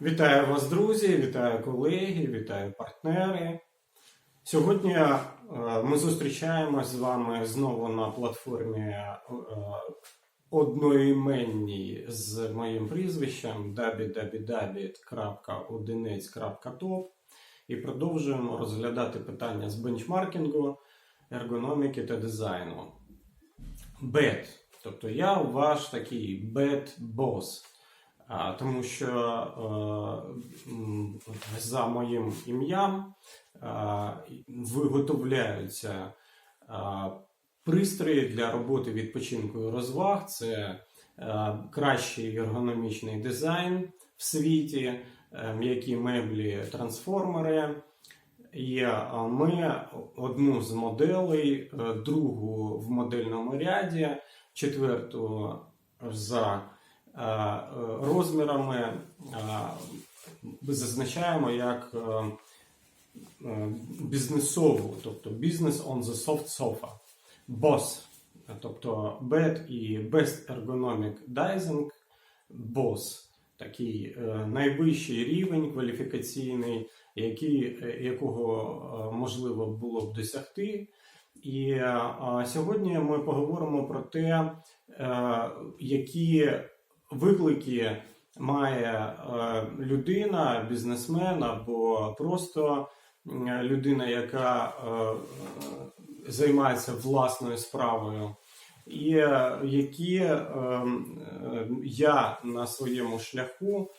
Вітаю вас, друзі, вітаю колеги, вітаю партнери. Сьогодні е, ми зустрічаємось з вами знову на платформі е, одноіменній з моїм прізвищем www.одинець.top і продовжуємо розглядати питання з бенчмаркінгу, ергономіки та дизайну. Бет. Тобто я ваш такий бет-бос. Тому що е, за моїм ім'ям виготовляються пристрої для роботи відпочинку і розваг. Це е, кращий ергономічний дизайн в світі, е, м'які меблі, трансформери. І е, ми одну з моделей, е, другу в модельному ряді, четверту за е, е, розмірами е, зазначаємо як е, е, бізнесову, тобто бізнес on the soft sofa, BOSS, тобто BED і Best Ergonomic Dizing, BOSS. Такий е, найвищий рівень кваліфікаційний, який, е, якого е, можливо було б досягти. І е, сьогодні ми поговоримо про те, е, які виклики має е, людина, бізнесмен або просто людина, яка е, займається власною справою, і е, які е, е, я на своєму шляху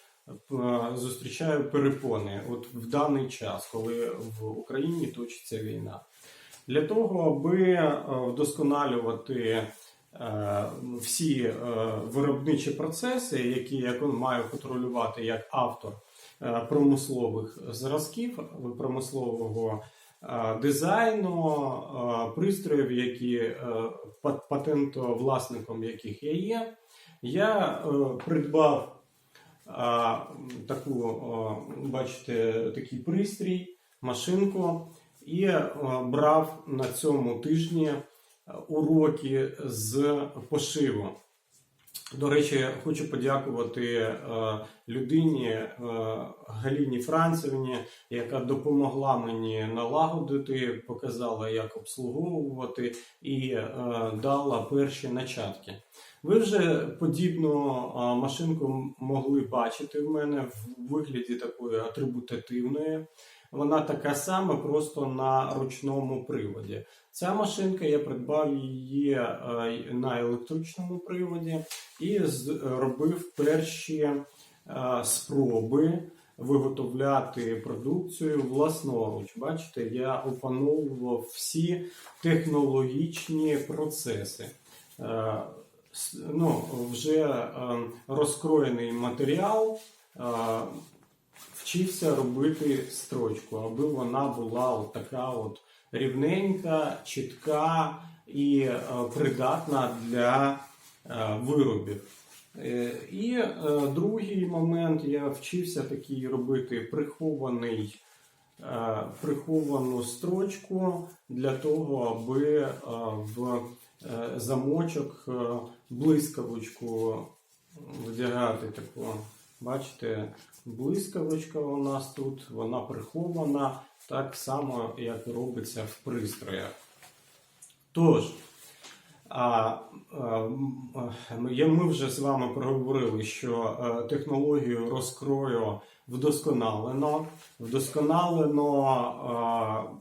зустрічаю перепони от в даний час, коли в Україні точиться війна. Для того, аби вдосконалювати всі е, виробничі процеси, які я маю контролювати як автор е, промислових зразків, промислового е, дизайну, е, пристроїв, які е, пат- патентовласником яких я є, я е, придбав таку, бачите, такий пристрій, машинку, і е, брав на цьому тижні е, уроки з пошиву. До речі, хочу подякувати е, людині е, Галіні Францевні, яка допомогла мені налагодити, показала, як обслуговувати, і е, дала перші начатки. Ви вже подібну машинку могли бачити в мене в вигляді такої атрибутативної. Вона така сама, просто на ручному приводі. Ця машинка я придбав її е, на електричному приводі і з- робив перші е, спроби виготовляти продукцію власноруч. Бачите, я опановував всі технологічні процеси. Е, ну, вже розкроєний матеріал, вчився робити строчку, аби вона була от така от рівненька, чітка і е, придатна для е, виробів. Е, І другий момент я вчився такий робити прихований, приховану строчку для того, аби в замочок блискавочку вдягати таку. Бачите, блискавочка у нас тут, вона прихована так само, як робиться в пристроях. Тож, а, я- ми вже з вами проговорили, що е, технологію розкрою вдосконалено. Вдосконалено,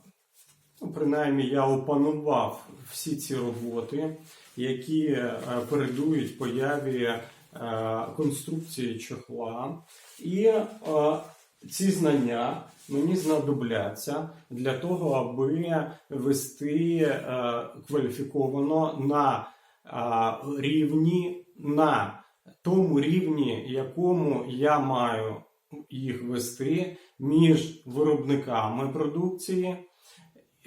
ну, принаймні, я опанував всі ці роботи, які е, передують появі е, конструкції чохла. І е, ці знання мені знадобляться для того, аби вести е, кваліфіковано на е, рівні, на тому рівні, якому я маю їх вести між виробниками продукції.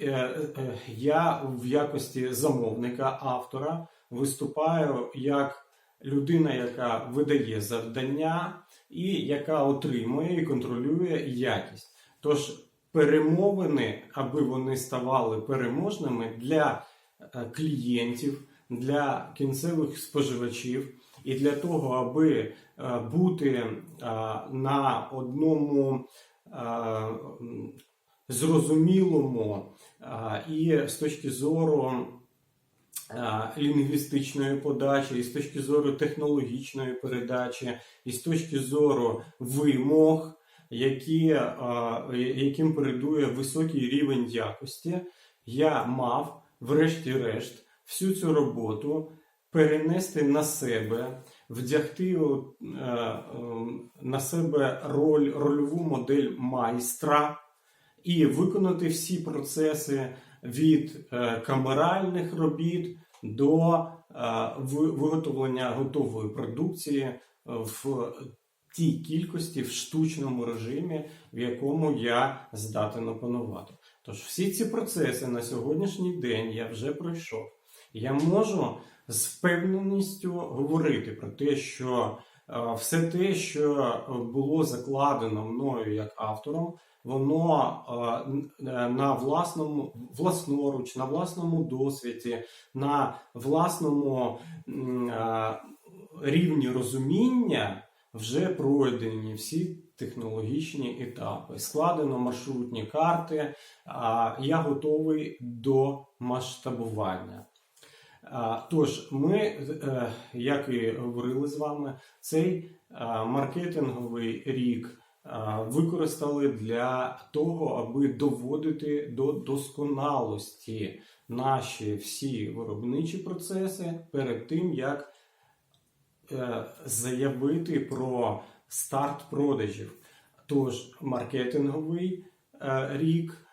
Е, е, Я в якості замовника автора виступаю як людина, яка видає завдання і яка отримує і контролює якість. Тож перемовини, аби вони ставали переможними для е, клієнтів, для кінцевих споживачів, І для того, аби е, бути е, на одному зрозумілому і з точки зору лінгвістичної подачі, і з точки зору технологічної передачі, і з точки зору вимог, які, е, яким передує високий рівень якості, я мав, врешті-решт, всю цю роботу перенести на себе, вдягти е, е, на себе роль, рольову модель майстра і виконати всі процеси від е, камеральних робіт до е, виготовлення готової продукції в тій кількості в штучному режимі, в якому я здатен опанувати. Тож всі ці процеси на сьогоднішній день я вже пройшов. Я можу з впевненістю говорити про те, що все те, що було закладено мною як автором, воно е, е, на власному власноруч, на власному досвіді, на власному е, рівні розуміння вже пройдені всі технологічні етапи. Складено маршрутні карти. Я готовий до масштабування. Тож, ми, е, як і говорили з вами, цей е, маркетинговий рік е, використали для того, аби доводити до досконалості наші всі виробничі процеси перед тим, як заявити про старт продажів. Тож маркетинговий рік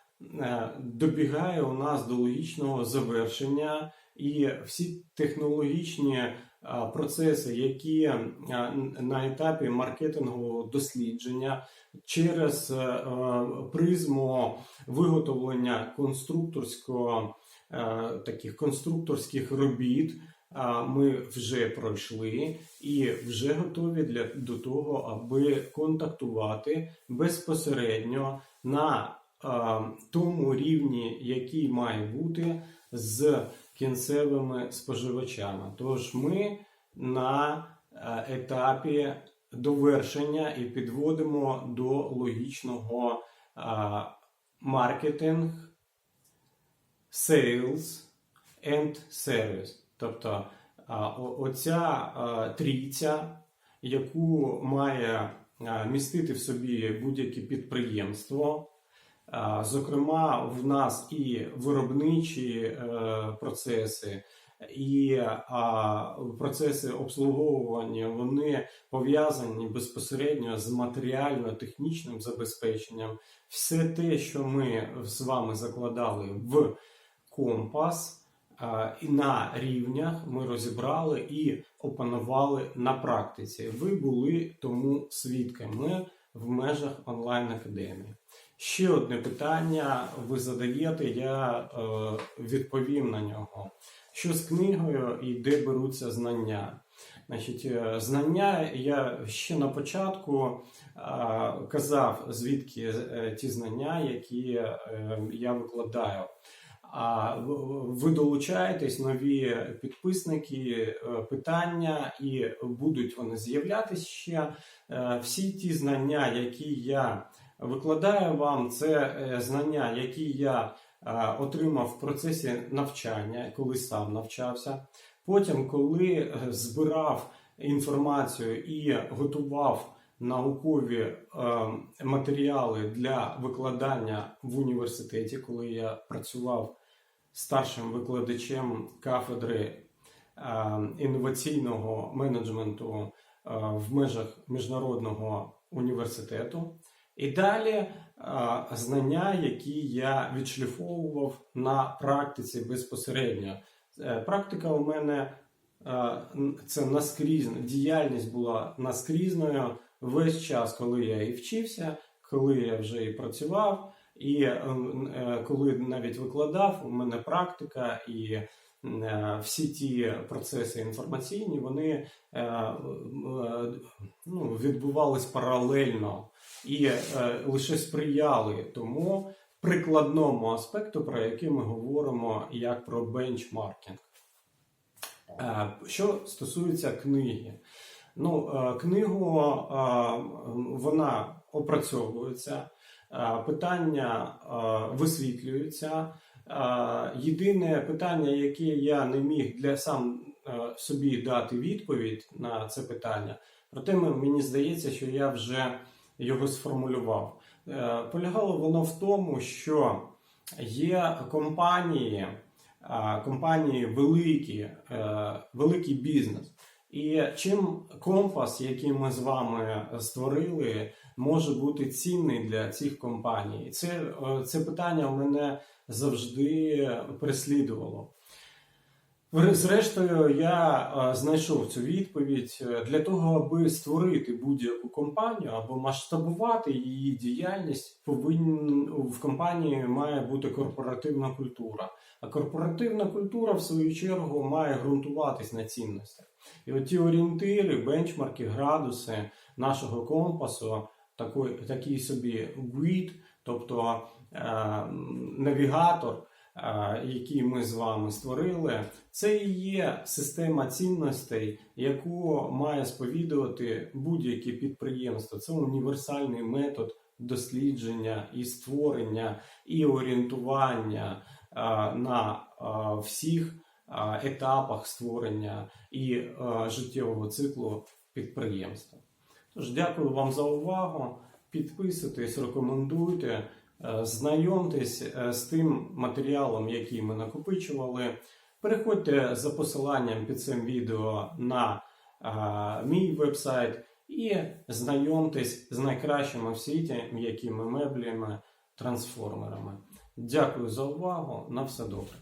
добігає у нас до логічного завершення, і всі технологічні е, процеси, які е, на етапі маркетингового дослідження через е, призму виготовлення конструкторського таких конструкторських робіт. Ми вже пройшли і вже готові для до того, аби контактувати безпосередньо на а, тому рівні, який має бути з кінцевими споживачами. Тож ми на е, етапі довершення і підводимо до логічного маркетинг, sales and service. Тобто оця трійця, яку має містити в собі будь-яке підприємство. А, Зокрема, в нас і виробничі е, процеси, і процеси обслуговування вони пов'язані безпосередньо з матеріально-технічним забезпеченням. Все те, що ми з вами закладали в компас, і на рівнях ми розібрали і опанували на практиці. Ви були тому свідками в межах онлайн-академії. Ще одне питання ви задаєте, я е, відповім на нього. Що з книгою і де беруться знання? Значить, е, знання я ще на початку е, казав, звідки е, ті знання, які е, я викладаю. А ви долучаєтесь, нові підписники, е, питання, і будуть вони з'являтися ще. Всі ті знання, які я викладаю вам, це е, знання, які я е, отримав в процесі навчання, коли сам навчався. Потім, коли е, збирав інформацію і готував наукові матеріали для викладання в університеті, коли я працював старшим викладачем кафедри інноваційного менеджменту в межах міжнародного університету. І далі е, знання, які я відшліфовував на практиці безпосередньо. Е, Практика у мене е, це наскрізна діяльність була наскрізною весь час, коли я і вчився, коли я вже і працював, і коли навіть викладав, у мене практика і всі ті процеси інформаційні, вони е, е, ну, відбувались паралельно і е, лише сприяли тому прикладному аспекту, про який ми говоримо як про бенчмаркінг. Е, Що стосується книги, ну, е, книгу е, вона опрацьовується, е, питання е, висвітлюються. Е, Єдине питання, яке я не міг для сам е, собі дати відповідь на це питання, проте мені здається, що я вже його сформулював. Е, Полягало воно в тому, що є компанії, компанії великі, е, великий бізнес. І чим компас, який ми з вами створили, може бути цінний для цих компаній? Це, е, це питання мене завжди переслідувало. Зрештою, я е, знайшов цю відповідь Е, для того, аби створити будь-яку компанію або масштабувати її діяльність, повинен в компанії має бути корпоративна культура. А корпоративна культура, в свою чергу, має ґрунтуватись на цінностях. І от ті орієнтири, бенчмарки, градуси нашого компасу, такий, собі гуід, тобто навігатор, е, який ми з вами створили, це і є система цінностей, яку має сповідувати будь-яке підприємство. Це універсальний метод дослідження і створення і орієнтування е, на е, всіх е, етапах створення і е, життєвого циклу підприємства. Тож дякую вам за увагу. Підписуйтесь, рекомендуйте, е, знайомтесь е, з тим матеріалом, який ми накопичували. Переходьте за посиланням під цим відео на а, мій вебсайт і знайомтесь з найкращими в світі м'якими меблями, трансформерами. Дякую за увагу. На все добре.